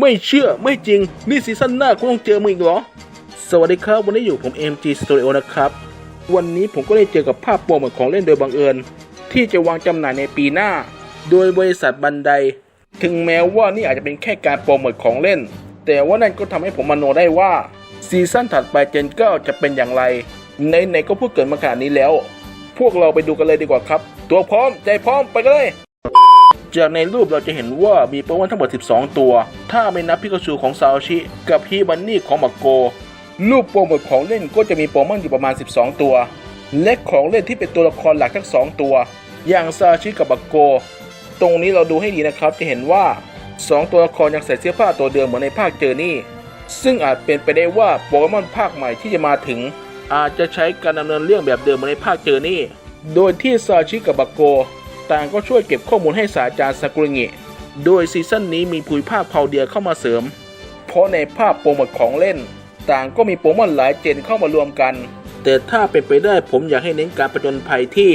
ไม่เชื่อไม่จริง นี่ซีซั่นหน้าคุณต้องเจอมึงอีกเหรอ สวัสดีครับวันนี้อยู่ผม MG Studio นะครับ วันนี้ผมก็ได้เจอกับภาพโปรโมทของเล่นโดยบังเอิญ ที่จะวางจำหน่ายในปีหน้า โดยบริษัทบันได ถึงแม้ว่านี่อาจจะเป็นแค่การโปรโมทของเล่น แต่ว่านั่นก็ทำให้ผมมโนได้ว่าซีซั่นถัดไปเจน9จะเป็นอย่างไรไหนๆก็พูดเกิดมาขนาดนี้แล้ว พวกเราไปดูกันเลยดีกว่าครับ ตัวพร้อมใจพร้อมไปกันเลย จากในรูปเราจะเห็นว่ามีโปเกมอนทั้งหมด 12 ตัว ถ้าไม่นับพิกาชูของซาชิ กับฮีบันนี่ของบักโก รูปโปรโมทของเล่นก็จะมีโปเกมอนอยู่ประมาณ 12 ตัว และของเล่นที่เป็นตัวละครหลักทั้ง 2 ตัว อย่างซาชิกับบักโก ตรงนี้เราดูให้ดีนะครับจะเห็นว่า 2 ตัวละครยังใส่เสื้อผ้าตัวเดิมเหมือนในภาคเจอร์นี่ ซึ่งอาจเป็นไปได้ว่าโปเกมอนภาคใหม่ที่จะมาถึง อาจจะใช้การดำเนินเรื่องแบบเดิมเหมือนในภาคเจอร์นี่ โดยที่ซาชิกับบักโก ต่างก็ช่วยเก็บข้อมูลให้ศาสตราจารย์ซากุริงิโดยซีซั่นนี้มีภูมิภาคเผาเดียเข้ามาเสริม เพราะในภาพโปรโมทของเล่น ต่างก็มีโปรโมทหลายเจนเข้ามารวมกัน แต่ถ้าเป็นไปได้ผมอยากให้เน้นการประจนภัยที่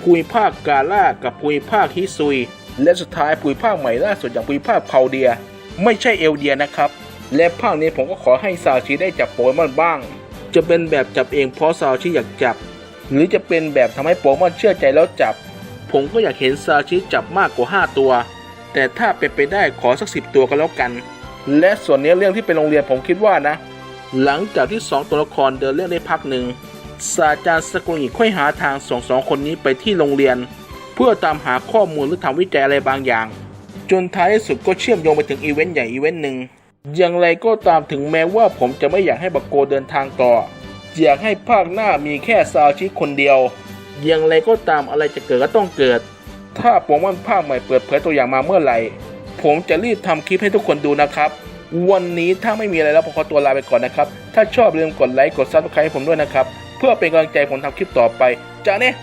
ภูมิภาคกาล่ากับภูมิภาคฮิซุย และสุดท้ายภูมิภาคใหม่ล่าสุดอย่างภูมิภาคเผาเดีย ไม่ใช่เอลเดียนะครับ และภาคนี้ผมก็ขอให้ซาชิได้จับโปเกมอนบ้าง จะเป็นแบบจับเองเพราะซาชิอยากจับ หรือจะเป็นแบบทำให้โปเกมอนเชื่อใจแล้วจับ ผมก็อยากเห็นซาชิจับมากกว่า 5 ตัว แต่ถ้าเป็นไปได้ขอสักสิตัวก็แล้วกัน และส่วนเนี้ยเรื่องที่เป็นโรงเรียนผมคิดว่านะ หลังจากที่ 2 ตัวละครเดินเรื่องได้พักหนึ่งศาสตราจารย์สกุลอีกค่อยหาทางส่งสองคนนี้ไปที่โรงเรียน เพื่อตามหาข้อมูลหรือทำวิจัยอะไรบางอย่าง จนท้ายสุดก็เชื่อมโยงไปถึงอีเวนต์ใหญ่อีเวนต์หนึ่งอย่างไรก็ตามถึงแม้ว่าผมจะไม่อยากให้บักโกเดินทางต่อ อยากให้ภาคหน้ามีแค่ซาชิคนเดียว อย่างไรก็ตามอะไรจะเกิดก็ต้องเกิด ถ้าโปรโมทภาคใหม่เปิดเผยตัวอย่างมาเมื่อไหร่ ผมจะรีบทำคลิปให้ทุกคนดูนะครับ วันนี้ถ้าไม่มีอะไรแล้วผมขอตัวลาไปก่อนนะครับ ถ้าชอบลืมกดไลค์กดซับสไครต์ให้ผมด้วยนะครับ เพื่อเป็นกำลังใจผมทำคลิปต่อไปจ้าเนี่ย